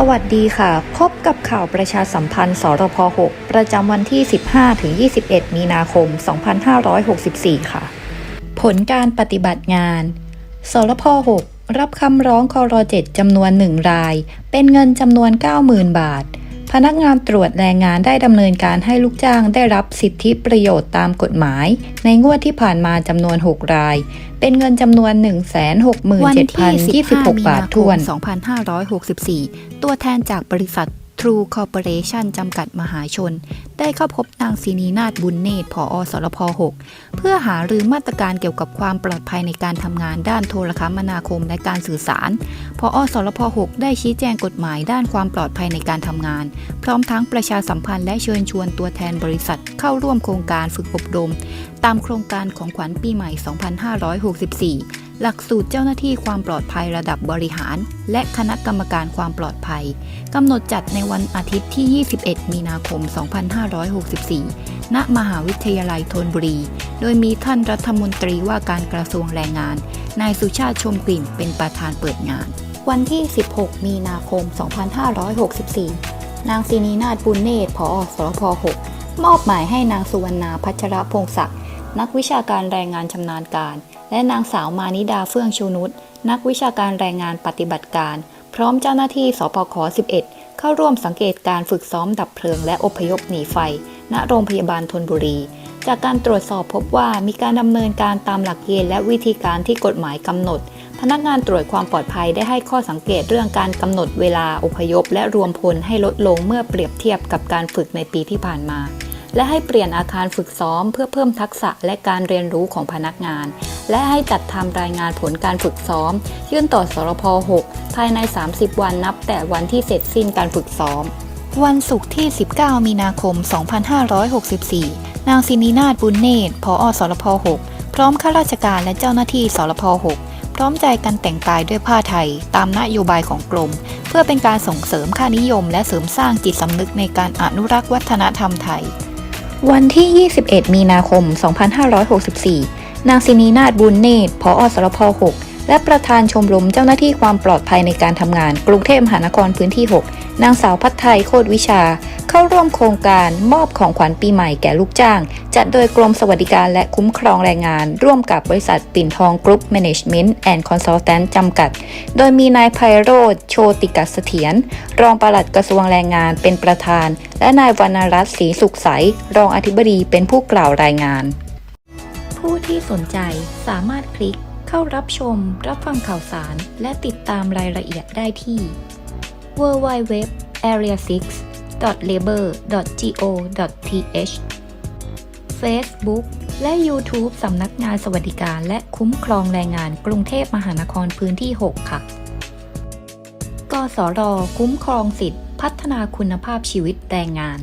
สวัสดีค่ะ พบกับข่าวประชาสัมพันธ์ สรพ 6 ประจำวันที่ 15-21 มีนาคม 2564 ค่ะ ผลการปฏิบัติงาน สรพ 6 รับคำร้องคอร7จำนวน 1 ราย เป็นเงินจำนวน 90,000 บาท พนักงานตรวจแรงงานได้ดำเนินการให้ลูกจ้างได้รับสิทธิประโยชน์ตามกฎหมาย ในงวดที่ผ่านมาจำนวน 6 ราย เป็นเงินจำนวนวันที่15 167,026มีบาทนาคถ้วมน2564 ตัวแทนจากบริษัท True Corporation จำกัดมหาชน ได้เข้าพบนางศินีนาฏบุญเนตรผอสรพ6เพื่อหารือมาตรการเกี่ยวกับความปลอดภัยในการทำงานด้านโทรคมนาคมและการสื่อสารพอสรพ6ได้ชี้แจงกฎหมายด้านความปลอดภัยในการทำงาน พร้อมทั้งประชาสัมพันธ์และเชิญชวนตัวแทนบริษัทเข้าร่วมโครงการฝึกอบรม ตามโครงการของขวัญปีใหม่ 2564 หลักสูตรเจ้าหน้าที่ความปลอดภัยระดับบริหาร และคณะกรรมการความปลอดภัยกำหนดจัดในวันอาทิตย์ที่ 21 มีนาคม 2564 ณ มหาวิทยาลัยธนบุรี โดยมีท่านรัฐมนตรีว่าการกระทรวงแรงงาน นายสุชาติชมกลิ่นเป็นประธานเปิดงาน วันที่ 16 มีนาคม 2564 นางศินีนาฏบุญเนตรผอสรพ 6 มอบหมายให้นางสุวรรณาพัชรพงศักดิ์ นักวิชาการแรงงานชำนาญการ และนางสาวมานิดาเฟื่องชูนุชนักวิชาการแรงงานปฏิบัติการ พร้อมเจ้าหน้าที่สปค 11 เข้าร่วมสังเกตการฝึกซ้อมดับเพลิงและอพยพหนีไฟ ณโรงพยาบาลธนบุรี จากการตรวจสอบพบว่ามีการดำเนินการตามหลักเกณฑ์และวิธีการที่กฎหมายกำหนด พนักงานตรวจความปลอดภัยได้ให้ข้อสังเกตเรื่องการกำหนดเวลาอพยพ และรวมพลให้ลดลงเมื่อเปรียบเทียบกับการฝึกในปีที่ผ่านมา และให้เปลี่ยนอาคารฝึกซ้อม เพื่อเพิ่มทักษะและการเรียนรู้ของพนักงาน และให้จัดทำรายงานผลการฝึกซ้อม ยื่นต่อสรพ6ภายใน 30 วันนับแต่วันที่เสร็จสิ้นการฝึกซ้อม วันศุกร์ที่ 19 มีนาคม 2564 นางศินีนาฏบุญเนตรผอสรพ6พร้อมข้าราชการและเจ้าหน้าที่สรพ6พร้อมใจกันแต่งกายด้วยผ้าไทย ตามนโยบายของกรม เพื่อเป็นการส่งเสริมค่านิยมและเสริมสร้างจิตสำนึกในการอนุรักษ์วัฒนธรรมไทย วันที่ 21 มีนาคม 2564 นางศินีนาฏบุญเนตรผอสรพ6 และประธานชมรมเจ้าหน้าที่ความปลอดภัยในการทำงานกรุงเทพมหานครพื้นที่ 6 นางสาวพัฒไทยโคตรวิชา เข้าร่วมโครงการมอบของขวัญปีใหม่แก่ลูกจ้าง จัดโดยกรมสวัสดิการและคุ้มครองแรงงาน ร่วมกับบริษัทปิ่นทองกรุ๊ปแมネจเมนต์แอนด์คอนซัลแทนจำกัด โดยมีนายไพโรธโชติกัสเถียรรองปลัดกระทรวงแรงงานเป็นประธาน และนายวรรณรัตน์ศรีสุขใสรองอธิบดีเป็นผู้กล่าวรายงาน ผู้ที่สนใจสามารถคลิก เข้ารับชม รับฟังข่าวสาร และติดตามรายละเอียดได้ที่ www area 6 labor go th Facebook และ YouTube สำนักงานสวัสดิการและคุ้มครองแรงงานกรุงเทพมหานครพื้นที่ 6 ค่ะ กสร คุ้มครองสิทธิพัฒนาคุณภาพชีวิตแรงงาน